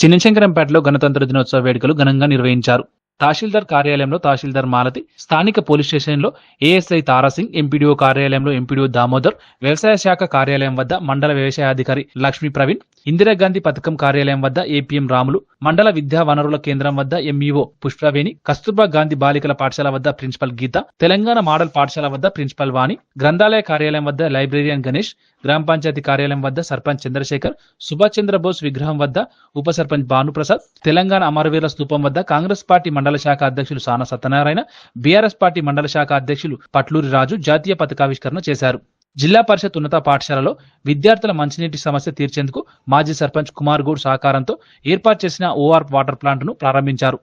చిన్నశంకరంపేటలో గణతంత్ర దినోత్సవ వేడుకలు ఘనంగా నిర్వహించారు. తహసీల్దార్ కార్యాలయంలో తహసీల్దార్ మాలతి స్థానిక పోలీస్ స్టేషన్లో ఏఎస్ఐ తారాసింగ్ ఎంపీడీఓ కార్యాలయంలో ఎంపీడీఓ దామోదర్ వ్యవసాయ శాఖ కార్యాలయం వద్ద మండల వ్యవసాయాధికారి లక్ష్మీ ప్రవీణ్ ఇందిరాగాంధీ పథకం కార్యాలయం వద్ద ఏపీఎం రాములు మండల విద్యా వనరుల కేంద్రం వద్ద ఎంఈఓ పుష్పవేణి కస్తూర్బా గాంధీ బాలికల పాఠశాల వద్ద ప్రిన్సిపల్ గీత తెలంగాణ మోడల్ పాఠశాల వద్ద ప్రిన్సిపల్ వాణి గ్రంథాలయ కార్యాలయం వద్ద లైబ్రేరియన్ గణేష్ గ్రామ పంచాయతీ కార్యాలయం వద్ద సర్పంచ్ చంద్రశేఖర్ సుభాష్ చంద్రబోస్ విగ్రహం వద్ద ఉప సర్పంచ్ భానుప్రసాద్ తెలంగాణ అమరవీరుల స్థూపం వద్ద కాంగ్రెస్ పార్టీ మండల శాఖ అధ్యక్షులు సాన సత్యనారాయణ బీఆర్ఎస్ పార్టీ మండల శాఖ అధ్యక్షులు పట్లూరి రాజు జాతీయ పతాకావిష్కరణ చేశారు. జిల్లా పరిషత్ ఉన్నత పాఠశాలలో విద్యార్థుల మంచినీటి సమస్య తీర్చేందుకు మాజీ సర్పంచ్ కుమార్ గౌడ్ సహకారంతో ఏర్పాటు చేసిన ఓఆర్ వాటర్ ప్లాంట్ను ప్రారంభించారు.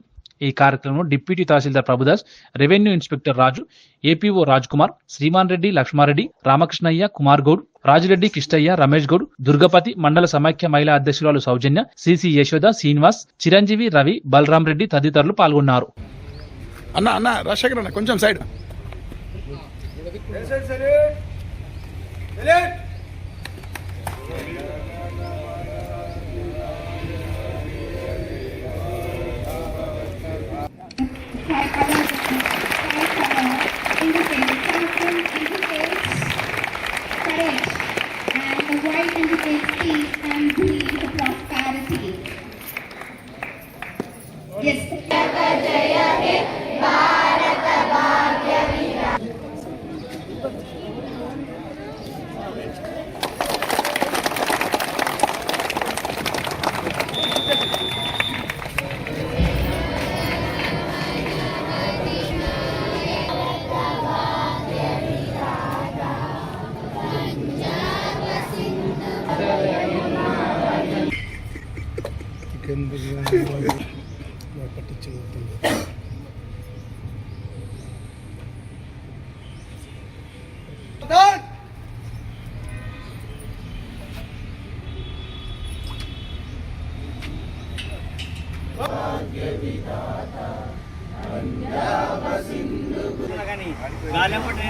ఈ కార్యక్రమంలో deputy tahsildar Prabhudas revenue inspector Raju APO Raj Kumar Sriman Reddy Laxmareddy Ramakrishnaiah Kumar Goud Rajireddy Kistaiah Ramesh Goud Durgapati మండల సమైక్య మహిళా అధ్యక్షురాలు సౌజన్య సిసి యశోద శ్రీనివాస్ చిరంజీవి రవి బలరాం రెడ్డి తదితరులు పాల్గొన్నారు. అన్న అన్న రాజశేఖర్ అన్న కొంచెం సైడ్. courage, and he പട്ടിച്ചു കൊടുത്തുണ്ട് गाल्या पटरी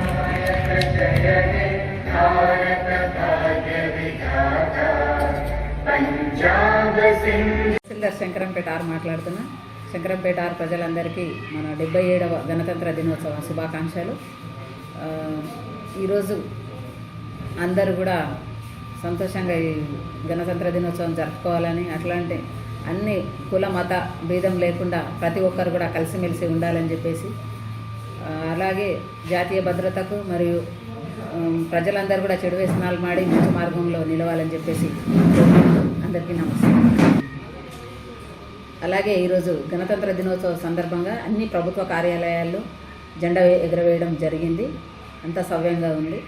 శంకరంపేట ఆర్ మాట్లాడుతున్నా. శంకరంపేట ఆర్ ప్రజలందరికీ మన డెబ్బై ఏడవ గణతంత్ర దినోత్సవ శుభాకాంక్షలు. ఈరోజు అందరూ కూడా సంతోషంగా ఈ గణతంత్ర దినోత్సవం జరుపుకోవాలని అట్లాంటి అన్ని కుల మత భేదం లేకుండా ప్రతి ఒక్కరు కూడా కలిసిమెలిసి ఉండాలని చెప్పేసి అలాగే జాతీయ భద్రతకు మరియు ప్రజలందరూ కూడా చెడు వ్యసనాలు మాడి మంచి మార్గంలో నిలవాలని చెప్పేసి అందరికీ నమస్కారం. అలాగే ఈరోజు గణతంత్ర దినోత్సవ సందర్భంగా అన్ని ప్రభుత్వ కార్యాలయాల్లో జెండా ఎగరవేయడం జరిగింది. అంతా సవ్యంగా ఉంది.